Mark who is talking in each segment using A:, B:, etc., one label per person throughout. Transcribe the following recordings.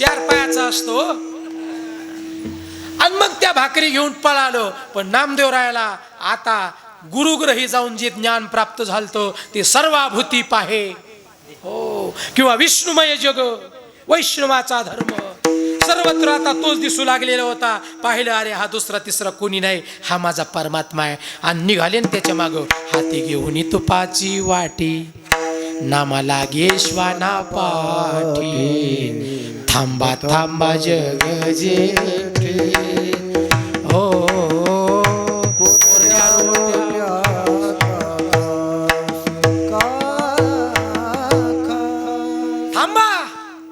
A: चार पायाचा असतो. आणि मग त्या भाकरी घेऊन पळालो. पण नामदेवरायाला आता गुरुग्रही जाऊन जे ज्ञान प्राप्त झालतं ते सर्वाभूती पाहे. हो किंवा विष्णुमय जग वैष्णवाचा धर्म. सर्वत्र आता तोच दिसू लागलेला होता. पाहिलं अरे हा दुसरा तिसरा कोणी नाही. हा माझा परमात्मा आहे. आणि निघाले त्याच्या माग. हाती घेऊन तुपाची वाटी. नामा लागे श्वाना पाठी. थांबा थांबा जग जेठे हो थांबा.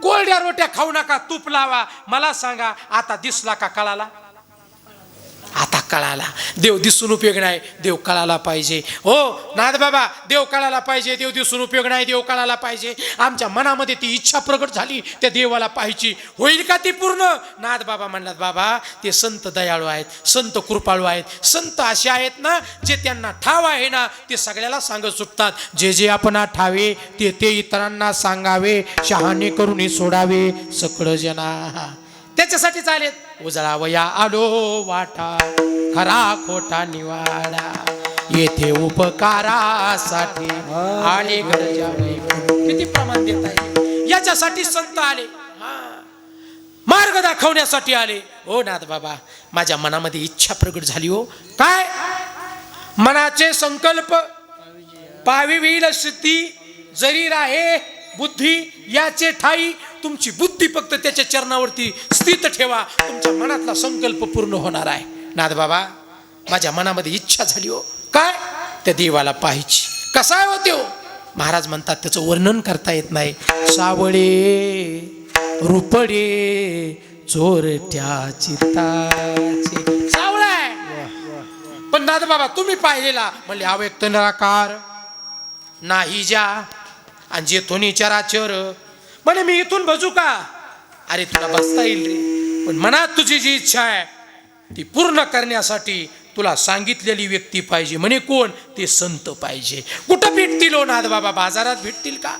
A: कोरड्या रोट्या खाऊ नका तूप लावा. मला सांगा आता दिसला का कळाला? कळाला. देव दिसून उपयोग नाही देव कळाला पाहिजे. हो नाद बाबा देव कळाला पाहिजे देव दिसून उपयोग नाही देव कळाला पाहिजे. आमच्या मनामध्ये ती इच्छा प्रकट झाली त्या देवाला पाहिजे होईल का ती पूर्ण? नाद बाबा म्हणलात बाबा ते संत दयाळू आहेत संत कृपाळू आहेत संत असे आहेत ना जे त्यांना ठाव आहे ना ते सगळ्याला सांगत सुटतात. जे जे आपण ठावे ते ते इतरांना सांगावे शहाणे करून सोडावे सकळ जना. त्याच्यासाठी चालेल. उजळावया आलो वाटा खरा खोटा निवाडा येथे उपकारासाठी आले गरजावे किती प्रमाण देत आहे याच्यासाठी संत आले हा. मार्ग दाखवण्यासाठी आले हो नाथ बाबा माझ्या मनामध्ये इच्छा प्रगट झाली हो काय मनाचे संकल्प पाविवील स्थिती जरी राहे बुद्धी याचे ठाई तुमची बुद्धी फक्त त्याच्या चरणावरती स्थित ठेवा. तुमच्या मनातला संकल्प पूर्ण होणार आहे. नाथ बाबा माझ्या मनामध्ये इच्छा झाली हो. काय? त्या देवाला पाहायची. कसा आहे होते हो महाराज म्हणतात त्याचं वर्णन करता येत नाही. सावळे रुपडे चोरट्या चिताचे. सावळा आहे. पण नाथ बाबा तुम्ही पाहिलेला. म्हणजे अव्यक्त निराकार नाही ज्या आणि जे थोनी चराचर म्हणे मी इथून बजू का? अरे तुला बसता येईल रे. पण मनात तुझी जी इच्छा आहे ती पूर्ण करण्यासाठी तुला सांगितलेली व्यक्ती पाहिजे. म्हणे कोण? ते संत पाहिजे. कुठं भेटतील हो नाथ बाबा बाजारात भेटतील का?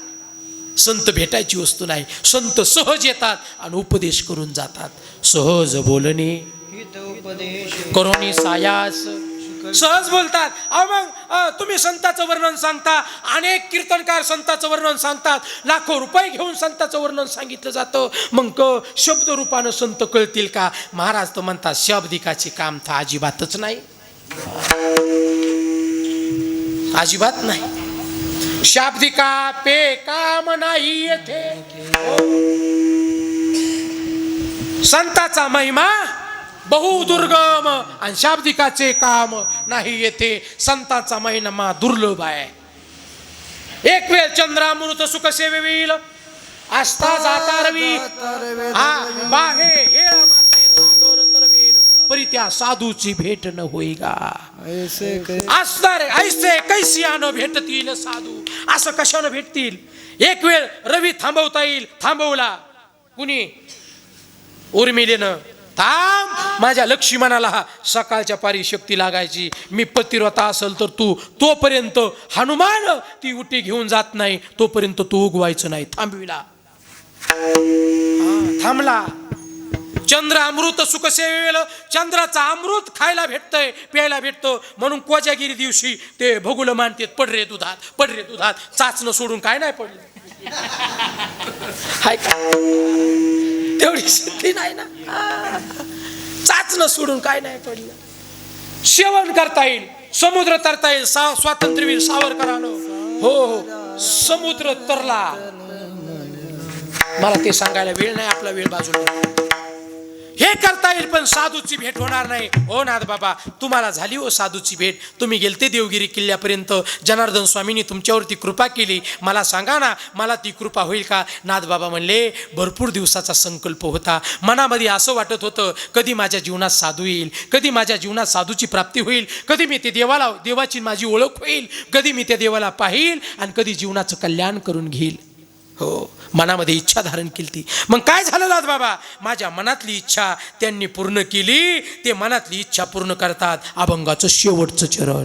A: संत भेटायची वस्तू नाही. संत सहज येतात आणि उपदेश करून जातात. सहज बोलणे. करोनी सायास. सहज बोलतात. अहो मग तुम्ही संताचं वर्णन सांगता अनेक कीर्तनकार संताचं वर्णन सांगतात लाखो रुपये घेऊन संताचं वर्णन सांगितलं जातं. मग क शब्द रूपानं संत कळतील का? महाराज तर म्हणतात शब्दिकाचे काम तर अजिबातच नाही. अजिबात नाही. शाब्दिका पे काम नाही येथे. संताचा महिमा बहुदुर्गम आणि शाब्दिकाचे काम नाही येथे. संताचा महिना दुर्लभ आहे. एक वेळ चंद्रामृत सुख सेवेवील. आस्था जाता रवी हा बाहे हे परी त्या साधूची भेट न होईगा. असणार ऐसे कैसियानं भेटतील साधू? असं कशानं भेटतील? एक वेळ रवी थांबवता येईल. थांबवला. कुणी? उर्मिलेनं. थांब. माझ्या लक्ष्मणाला हा सकाळच्या पारी शक्ती लागायची. मी पतिव्रता असेल तर तू तोपर्यंत हनुमान ती उटी घेऊन जात नाही. तोपर्यंत तू उगवायचं नाही. थांबविला. थांबला. चंद्र अमृत सुखसेवेल चंद्राचा अमृत खायला भेटतंय प्यायला भेटतं. म्हणून कोजागिरी दिवशी ते भगुल मानतेत पडरे दुधात पडरे दुधात. चाचणं सोडून काय नाही पडलं? हाय का? तेवढी सिद्धी नाही ना. चाचणं सोडून काय नाही पडलं. सेवन करता येईल समुद्र तरता येईल सा स्वातंत्र्यवीर सावरकरानं. हो हो. समुद्र तरला. मला ते सांगायला वेळ नाही आपला वेळ बाजूला. हे करता येईल पण साधूची भेट होणार नाही. हो नाथ बाबा तुम्हाला झाली हो साधूची भेट. तुम्ही गेलते देवगिरी किल्ल्यापर्यंत. जनार्दन स्वामींनी तुमच्यावरती कृपा केली. मला सांगा ना मला ती कृपा होईल का? नाथ बाबा म्हणले भरपूर दिवसाचा संकल्प होता. मनामध्ये असं वाटत होतं कधी माझ्या जीवनात साधू येईल कधी माझ्या जीवनात साधूची प्राप्ती होईल कधी मी ते देवाला देवाची माझी ओळख होईल कधी मी त्या देवाला पाहिल आणि कधी जीवनाचं कल्याण करून घेईल. हो मनामध्ये इच्छा धारण केली ती मग काय झालं नाथ बाबा? माझ्या मनातली इच्छा त्यांनी पूर्ण केली. ते मनातली इच्छा पूर्ण करतात. अभंगाचं शेवटचं चरण.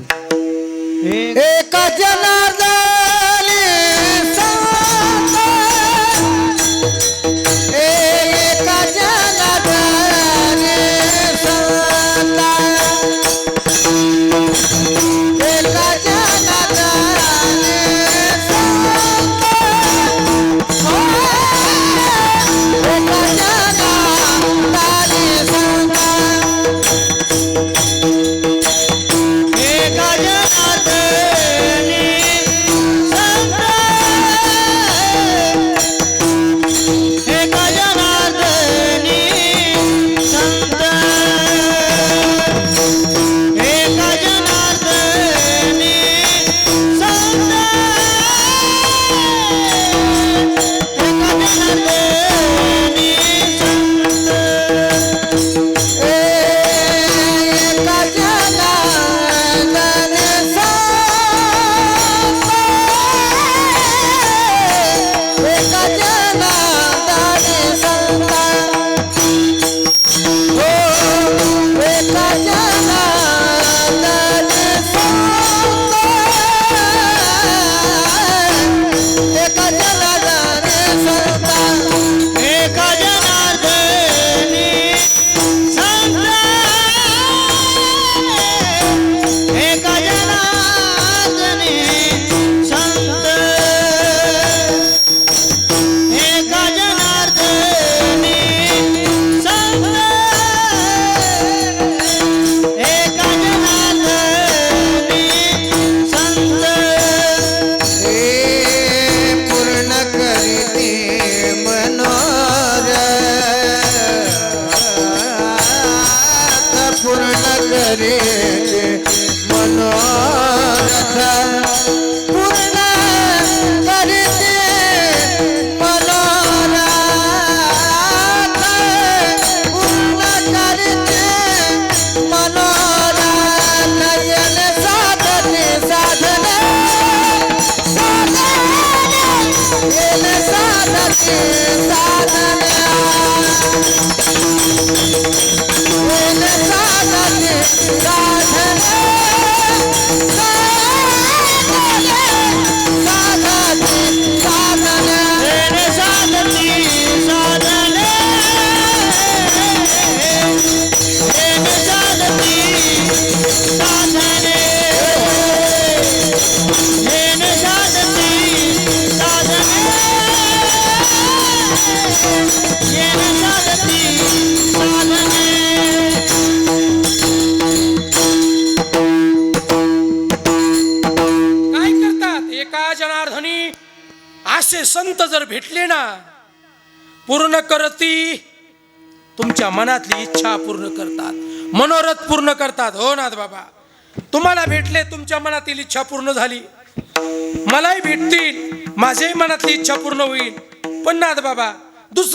B: ಸಾಧನೆ ಸಾಧನೆ
A: काय करतात? एका जनार्दनी असे संत जर भेटले ना पूर्ण करती तुमच्या मनातली इच्छा पूर्ण करतात. मनोरथ पूर्ण करतात. हो नाथ बाबा. तुम्हाला भेटले तुमच्या मनातील इच्छा पूर्ण झाली. मलाही भेटतील. माझ्याही मनातली इच्छा पूर्ण होईल. पण नाथ बाबा दुसरं